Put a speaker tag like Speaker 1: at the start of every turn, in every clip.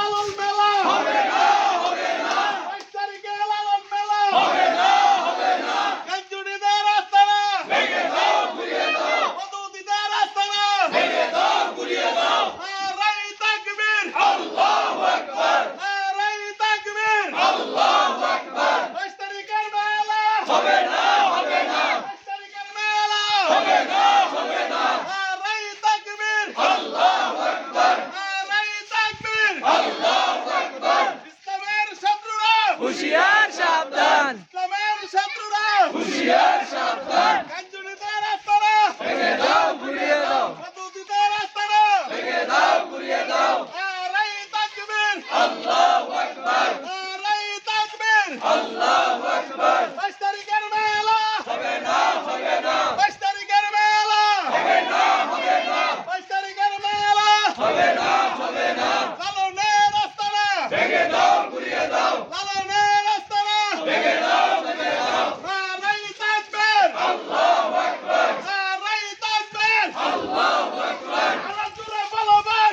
Speaker 1: লালন মেলা হবে না হবে না বাইশ তারিখে লালন মেলা হবে না হবে না গঞ্জুরিদের আস্তানা ভেঙে দাও ঘুরিয়ে দাও মধুদিদের আস্তানা ভেঙে দাও ঘুরিয়ে দাও নারাই তাকবীর আল্লাহু আকবার নারাই তাকবীর আল্লাহু আকবার বাইশ তারিখের মেলা হবে না হবে না বাইশ তারিখের মেলা হবে না হবে না নারাই তাকবীর আল্লাহু আকবার নারাই তাকবীর আল্লাহু আকবার ইসলামের শত্রুরা
Speaker 2: হুশিয়ার সাবধান
Speaker 1: ইসলামের শত্রুরা হুঁশিয়ার সাবধান গঞ্জুরিদের আস্তানা ভেঙে দাও ঘুরিয়ে দাও মধুদিদের আস্তানা ভেঙে দাও ঘুরিয়ে দাও নারাই তাকবীর আল্লাহু আকবার নারাই তাকবীর আল্লাহু আকবার বাইশ তারিখের মেলা হবে না হবে না বাইশ তারিখের মেলা হবে না হবে না বাইশ তারিখের মেলা হবে না হবে না লালনের আস্তানা ভেঙে দাও ঘুরিয়ে দাও লালনের আস্তানা ভেঙে দাও ভেঙে দাও নারাই তাকবীর আল্লাহু আকবার নারাই তাকবীর আল্লাহু আকবার আল্লাহ জুড়ে বলো ভাই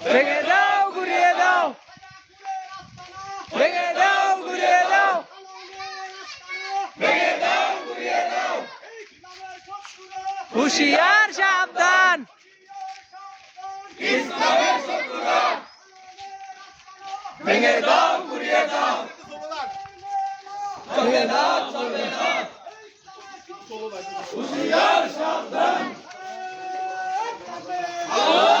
Speaker 2: ভেঙে দাও, ঘুরিয়ে দাও। ভেঙে দাও, ঘুরিয়ে দাও। ভেঙে দাও, ঘুরিয়ে দাও। চলবে না হুশিয়ার সাবধান। আল্লাহু
Speaker 1: আল্লাহু
Speaker 2: আল্লাহু
Speaker 1: লালনের মেলা ভেঙে দাও ঘুরিয়ে দাও। ভারতের দালালেরা
Speaker 2: হুশিয়ার সাবধান।
Speaker 1: ভারতের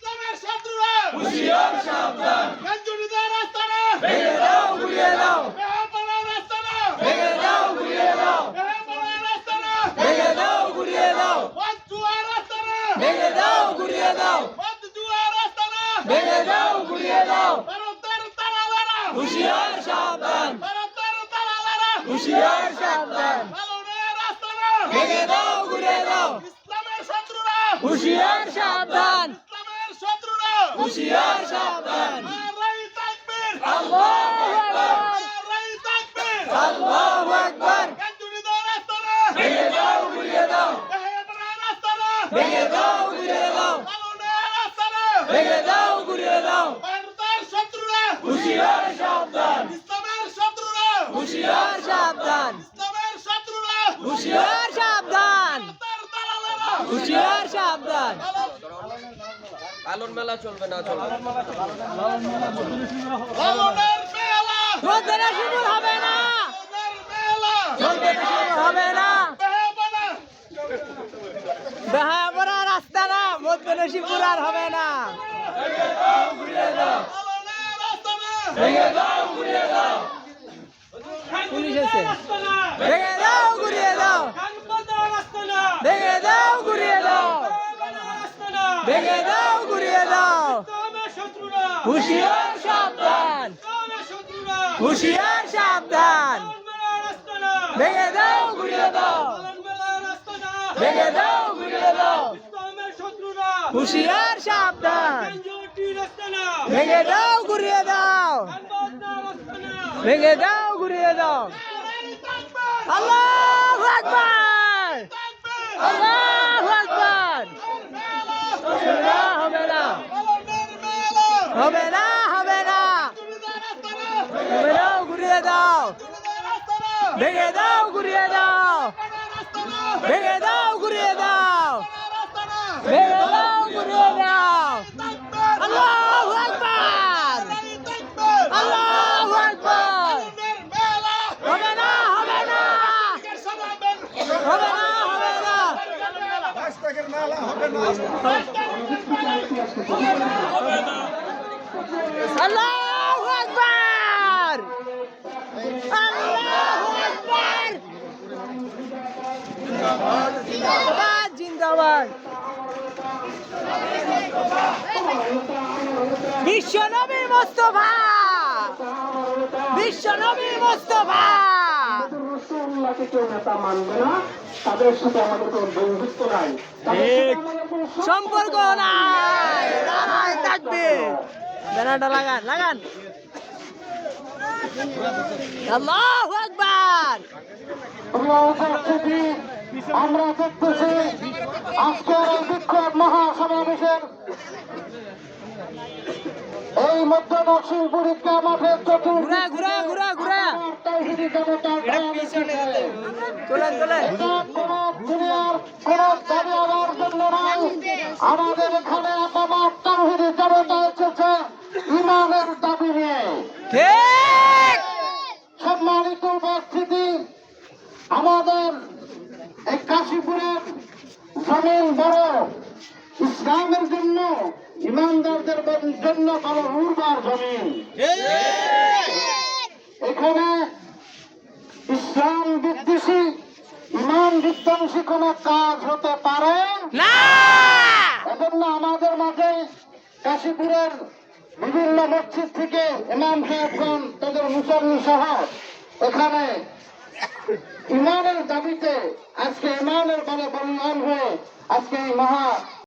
Speaker 2: হুশিয়ার সাবধান।
Speaker 1: গঞ্জুরিদের আস্তানা
Speaker 2: ভেঙে দাও ঘুরিয়ে দাও।
Speaker 1: বেহাপাড়ার আস্তানা
Speaker 2: ভেঙে দাও ঘুরিয়ে দাও। ভেঙে দাও
Speaker 1: বদজুয়ার আস্তানা
Speaker 2: ভেঙে দাও ঘুরিয়ে দাও। ভেঙে দাও
Speaker 1: ভারতের দালালেরা
Speaker 2: হুশিয়ার সাবধান।
Speaker 1: ভারতের
Speaker 2: হুশিয়ার সাবধান।
Speaker 1: লালনের আস্তানা
Speaker 2: ভেঙে দাও ঘুরিয়ে দাও।
Speaker 1: ইসলামের শত্রুরা।
Speaker 2: হুশিয়ার সাবধান।
Speaker 1: ইসলামের শত্রুরা
Speaker 2: হুশিয়ার সাবধান।
Speaker 1: নারাই তাকবীর
Speaker 2: আল্লাহু আকবার।
Speaker 1: নারাই তাকবীর
Speaker 2: আল্লাহু আকবার। ভেঙে দাও
Speaker 1: বেহাপাড়ার
Speaker 2: ভেঙে দাও ঘুরিয়ে দাও
Speaker 1: লালনের
Speaker 2: ভেঙে দাও ঘুরিয়ে দাও।
Speaker 1: ভারতের শত্রুরা।
Speaker 2: হুশিয়ার সাবধান।
Speaker 1: ইসলামের শত্রুরা।
Speaker 2: হুশিয়ার সাবধান।
Speaker 1: ইসলামের শত্রুরা।
Speaker 2: হুশিয়ার সাবধান। হুশিয়ার সাবধান।
Speaker 3: পালন মেলা চলবে না চলবে?
Speaker 2: হবে। না। হবে না। বেহায়াপড়া রাস্তা না মধ্যে নসিপুর আর হবে না। পুলিশ এসে ভেঙে দাও ঘুরিয়ে দাও। ভেঙে দাও ঘুরিয়ে দাও। ভেঙে দাও হুশিয়ার সাবধান। হুশিয়ার সাবধান। ভেঙে দাও ঘুরিয়ে দাও। ভেঙে দাও ঘুরিয়ে দাও। হুশিয়ার সাবধান। ভেঙে দাও ঘুরিয়ে দাও। ভেঙে দাও ঘুরিয়ে দাও। আল্লাহু আকবার। আল্লাহু আকবার। হবে না হবে না। হবে না হবে না ঘুরিয়ে দাও। ভেঙে দাও ঘুরিয়ে দাও। ভেঙে দাও ঘুরিয়ে দাও। ভেঙে দাও ঘুরিয়ে দাও। আল্লাহু আকবার। আল্লাহু আকবার।
Speaker 1: আগুনের মেলা
Speaker 2: হবে না। হবে না
Speaker 1: এর সমাবেশ
Speaker 2: হবে না। হবে না। আল্লাহু আকবার! আল্লাহু আকবার! জিন্দাবাদ জিন্দাবাদ! মোস্তফা! বিশ্ব নবী মোস্তফা!
Speaker 4: রসুল্লাহকে কেউ নেতা মানবে না তাদের সাথে আমাদের কোনো বন্ধুত্ব নাই। তাদের সাথে আমাদের কোনো
Speaker 2: সম্পর্ক নাই থাকবে। ব্যানারটা লাগান লাগান। আল্লাহু আকবার।
Speaker 4: আমরা দেখতেছি আজকের এই বিক্ষোভ মহাসমাবেশের এই মধ্য দক্ষিণ পরীক্ষা মাঠের চতুর্থ
Speaker 2: ঘুরা ঘুরা ঘুরা
Speaker 4: তৌহিদি আমাদের এখানে আপামার তৌহিদি ইমানের দাবি নিয়ে সম্মানিত উপস্থিতি আমাদের এই কাশীপুরের জমিন বড় ইসলামের জন্য ইমানদারদের জন্য বড় উর্বর জমিন। এখানে ইসলাম বিদ্বেষী ইমান বিধ্বংসী কোন কাজ হতে পারে?
Speaker 2: না।
Speaker 4: এজন্য আমাদের মাঝে কাশীপুরের বিভিন্ন মসজিদ থেকে ইমাম সাহেবগণ, তাদের মুসল্লি সহ এখানে ইমানের দাবিতে আজকে ইমানের বলে বললাম হয়ে আজকে এই মহা